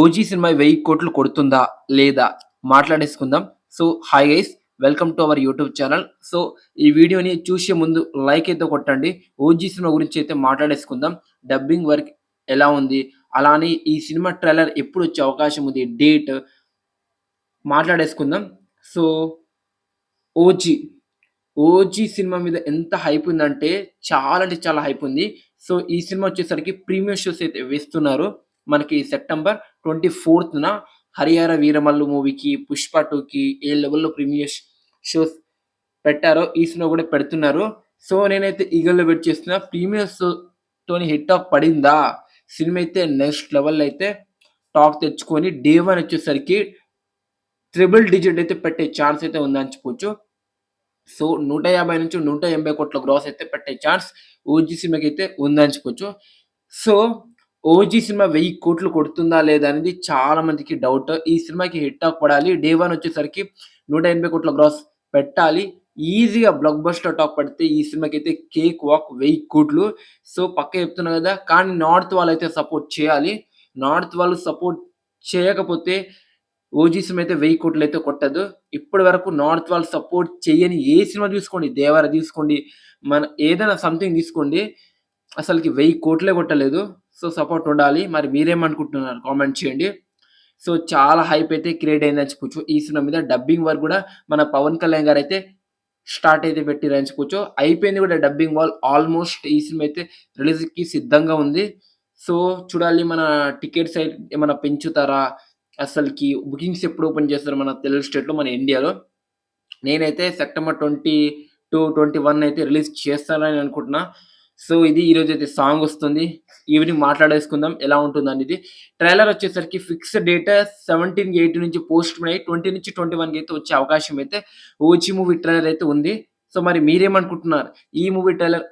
OG cinema వెయ్యి కోట్లు కొడుతుందా లేదా మాట్లాడేసుకుందాం. So hi guys welcome to our YouTube channel so ఈ వీడియోని చూసే ముందు లైక్ అయితే కొట్టండి. ఓజీ సినిమా గురించి అయితే మాట్లాడేసుకుందాం. డబ్బింగ్ వర్క్ ఎలా ఉంది? అలానే ఈ సినిమా ట్రైలర్ ఎప్పుడు వచ్చే అవకాశం ఉంది? డేట్ మాట్లాడేసుకుందాం. సో ఓజీ ఓజీ సినిమా మీద ఎంత హైప్ ఉందంటే చాలా అంటే చాలా హైప్ ఉంది. సో ఈ సినిమా వచ్చేసరికి ప్రీమియర్ షోస్ అయితే వేస్తున్నారు. మనకి సెప్టెంబర్ ట్వంటీ ఫోర్త్న హరిహర వీరమల్లు మూవీకి పుష్ప టూకి ఏ లెవెల్లో ప్రీమియర్ షోస్ పెట్టారో ఈ సినిమా కూడా పెడుతున్నారు. సో నేనైతే ఈగల్లో వెయిట్ చేస్తున్నా. ప్రీమియర్స్ తోని హిట్ ఆఫ్ పడిందా? సినిమా అయితే నెక్స్ట్ లెవెల్ అయితే టాక్ తెచ్చుకొని డే వన్ వచ్చేసరికి ట్రిపుల్ డిజిట్ అయితే పెట్టే ఛాన్స్ అయితే ఉందని చెప్పొచ్చు. సో నూట యాభై నుంచి నూట ఎనభై కోట్ల గ్రాస్ అయితే పెట్టే ఛాన్స్ ఓజీ సినిమాకి అయితే ఉందని చెప్పొచ్చు. సో ఓజీ సినిమా వెయ్యి కోట్లు కొడుతుందా లేదా అనేది చాలా మందికి డౌట్ ఈ సినిమాకి హిట్ అవ్వడాలి. పడాలి. డే వన్ వచ్చేసరికి నూట ఎనభై కోట్ల గ్రాస్ పెట్టాలి. ఈజీగా బ్లాక్ బస్టర్ టాక్ పడితే ఈ సినిమాకి అయితే కేక్ వాక్ వెయ్యి కోట్లు. సో పక్క చెప్తున్నా కదా కానీ నార్త్ వాళ్ళు అయితే సపోర్ట్ చేయాలి. నార్త్ వాళ్ళు సపోర్ట్ చేయకపోతే ఓజీ సినిమా అయితే వెయ్యి కోట్లు అయితే కొట్టదు. ఇప్పటి వరకు నార్త్ వాళ్ళు సపోర్ట్ చేయని ఏ సినిమా తీసుకోండి? దేవర తీసుకోండి. మన ఏదైనా సంథింగ్ తీసుకోండి. అసలుకి వెయ్యి కోట్లే కొట్టలేదు. సో సపోర్ట్ ఉండాలి. మరి మీరేమనుకుంటున్నారు? కామెంట్ చేయండి. సో చాలా హైప్ అయితే క్రియేట్ అయిందని చెప్పొచ్చు. ఈ సినిమా మీద డబ్బింగ్ వర్క్ కూడా మన పవన్ కళ్యాణ్ గారు అయితే స్టార్ట్ అయితే పెట్టిరని చెప్పొచ్చు. అయిపోయింది కూడా డబ్బింగ్ వాల్ ఆల్మోస్ట్ ఈ సినిమా అయితే రిలీజ్కి సిద్ధంగా ఉంది. సో చూడాలి మన టికెట్స్ అయితే ఏమైనా పెంచుతారా? అసలుకి బుకింగ్స్ ఎప్పుడు ఓపెన్ చేస్తారు మన తెలుగు స్టేట్లో మన ఇండియాలో నేనైతే September twenty two twenty one అయితే రిలీజ్ చేస్తానని అనుకుంటున్నా. సో ఇది ఈరోజు అయితే సాంగ్ వస్తుంది. ఈవినింగ్ మాట్లాడేసుకుందాం ఎలా ఉంటుంది అనేది. ట్రైలర్ వచ్చేసరికి ఫిక్స్డ్ డేట్ సెవెంటీన్ ఎయిట్ నుంచి పోస్ట్ అయ్యి ట్వంటీ నుంచి ట్వంటీ వన్కి అయితే వచ్చే అవకాశం అయితే ఓచి మూవీ ట్రైలర్ అయితే ఉంది. సో మరి మీరేమనుకుంటున్నారు? ఈ మూవీ ట్రైలర్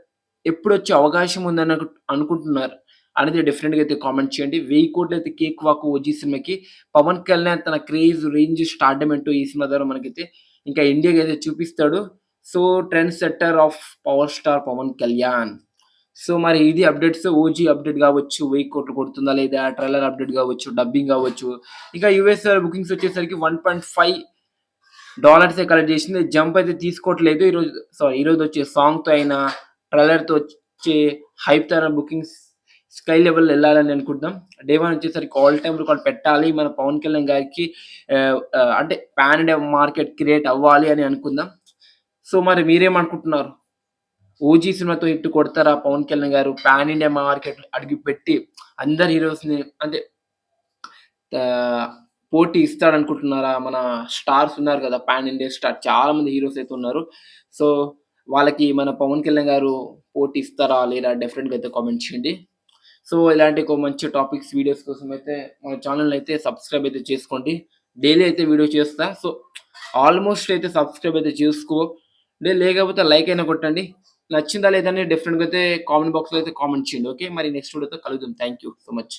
ఎప్పుడు వచ్చే అవకాశం ఉందని అనుకుంటున్నారు? అనేది డిఫరెంట్గా అయితే కామెంట్ చేయండి. వెయ్యి కోట్లు అయితే కేక్ వాక్ ఓజీ సినిమాకి. పవన్ కళ్యాణ్ తన క్రేజ్ రేంజ్ స్టార్డమెంట్ ఈ సినిమా ద్వారా మనకైతే ఇంకా ఇండియాకి అయితే చూపిస్తాడు. So trend setter of power star Pavan Kalyan. So మరి ఇది అప్డేట్స్ ఓజీ అప్డేట్ కావచ్చు వెయ్యి కోట్లు కొడుతుందా లేదా ట్రైలర్ అప్డేట్ కావచ్చు డబ్బింగ్ కావచ్చు. ఇంకా యూఎస్ బుకింగ్స్ వచ్చేసరికి one point five dollars collect చేసింది. జంప్ అయితే తీసుకోవట్లేదు. ఈరోజు సారీ ఈరోజు వచ్చే సాంగ్తో అయినా ట్రైలర్తో వచ్చే హైప్తో బుకింగ్స్ స్కై లెవెల్ వెళ్ళాలని అనుకుంటున్నాం. డే వన్ వచ్చేసరికి ఆల్ టైమ్ రికార్డ్ పెట్టాలి. మన పవన్ కళ్యాణ్ గారికి అంటే పాన్ ఇండియా మార్కెట్ క్రియేట్ అవ్వాలి అని అనుకుందాం. సో మరి మీరేమనుకుంటున్నారు? ఓజీ సినిమాతో ఇట్టు కొడతారా పవన్ కళ్యాణ్ గారు? పాన్ ఇండియా మార్కెట్ అడిగి పెట్టి అందరు హీరోస్ని అంటే పోటీ ఇస్తాడు అనుకుంటున్నారా మన స్టార్స్ ఉన్నారు కదా పాన్ ఇండియా స్టార్ చాలా మంది హీరోస్ అయితే ఉన్నారు. సో వాళ్ళకి మన పవన్ కళ్యాణ్ గారు పోటీ ఇస్తారా? లేదా డెఫినెట్గా అయితే కామెంట్ చేయండి. సో ఇలాంటి ఒక మంచి టాపిక్స్ వీడియోస్ కోసం అయితే మన ఛానల్ అయితే సబ్స్క్రైబ్ అయితే చేసుకోండి. డైలీ అయితే వీడియో చేస్తా. సో ఆల్మోస్ట్ అయితే సబ్స్క్రైబ్ అయితే చేసుకో. లేకపోతే లైక్ అయినా కొట్టండి. నచ్చిందా లేదని డెఫినెట్గా అయితే కామెంట్ బాక్స్లో అయితే కామెంట్ చేయండి ఓకే మరి నెక్స్ట్ వీడియోతో కలుగుతాం థ్యాంక్ యూ సో మచ్